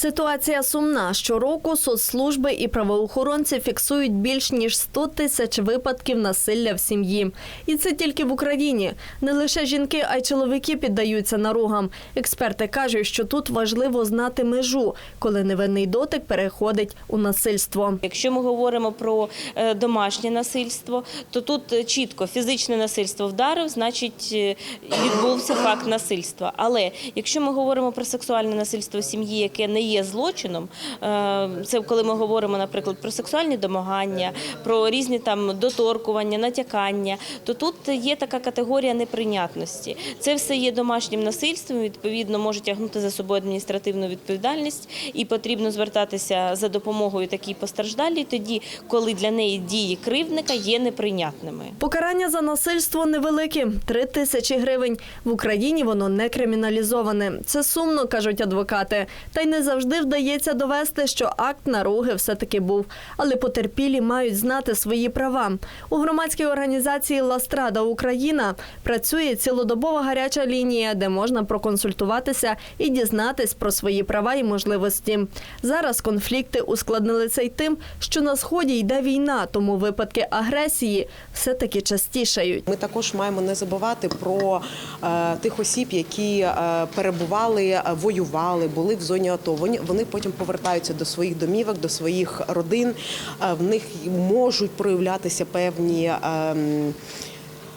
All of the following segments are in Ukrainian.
Ситуація сумна. Щороку соцслужби і правоохоронці фіксують більш ніж 100 тисяч випадків насилля в сім'ї. І це тільки в Україні. Не лише жінки, а й чоловіки піддаються наругам. Експерти кажуть, що тут важливо знати межу, коли невинний дотик переходить у насильство. Якщо ми говоримо про е, домашнє насильство, то тут е, чітко фізичне насильство вдарив, значить е, відбувся факт насильства. Але якщо ми говоримо про сексуальне насильство в сім'ї, яке не є злочином, е, це коли ми говоримо, наприклад, про сексуальні домагання, про різні там доторкування, натякання, то тут є така категорія неприйнятності. Це все є домашнім насильством. Відповідно, може тягнути за собою адміністративну відповідальність, і потрібно звертатися за допомогою такій постраждалій, тоді, коли для неї дії кривдника є неприйнятними. Покарання за насильство невеликі – 3 тисячі гривень. В Україні воно не криміналізоване. Це сумно, кажуть адвокати. Та й не завжди вдається довести, що акт наруги все-таки був. Але потерпілі мають знати свої права. У громадській організації «Ластрада Україна» працює цілодобова гаряча лінія, де можна проконсультуватися і дізнатись про свої права і можливості. Зараз конфлікти ускладнили й тим, що на сході йде війна, тому випадки агресії все-таки частішають. Ми також маємо не забувати про е, тих осіб, які е, перебували, е, воювали, були в зоні АТО. Вони, потім повертаються до своїх домівок, до своїх родин. Е, в них можуть проявлятися певні.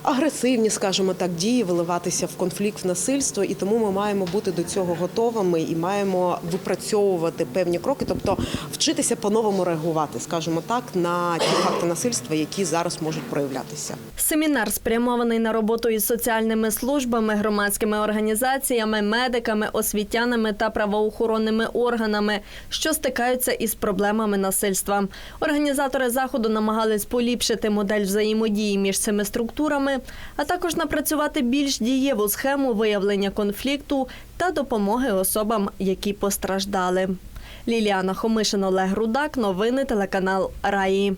Агресивні, скажімо так, дії виливатися в конфлікт в насильство, і тому ми маємо бути до цього готовими і маємо випрацьовувати певні кроки, тобто вчитися по-новому реагувати, скажімо так, на ті факти насильства, які зараз можуть проявлятися. Семінар спрямований на роботу із соціальними службами, громадськими організаціями, медиками, освітянами та правоохоронними органами, що стикаються із проблемами насильства. Організатори заходу намагались поліпшити модель взаємодії між цими структурами, а також напрацювати більш дієву схему виявлення конфлікту та допомоги особам, які постраждали. Ліліана Хомишин, Олег Рудак, новини телеканал Раї.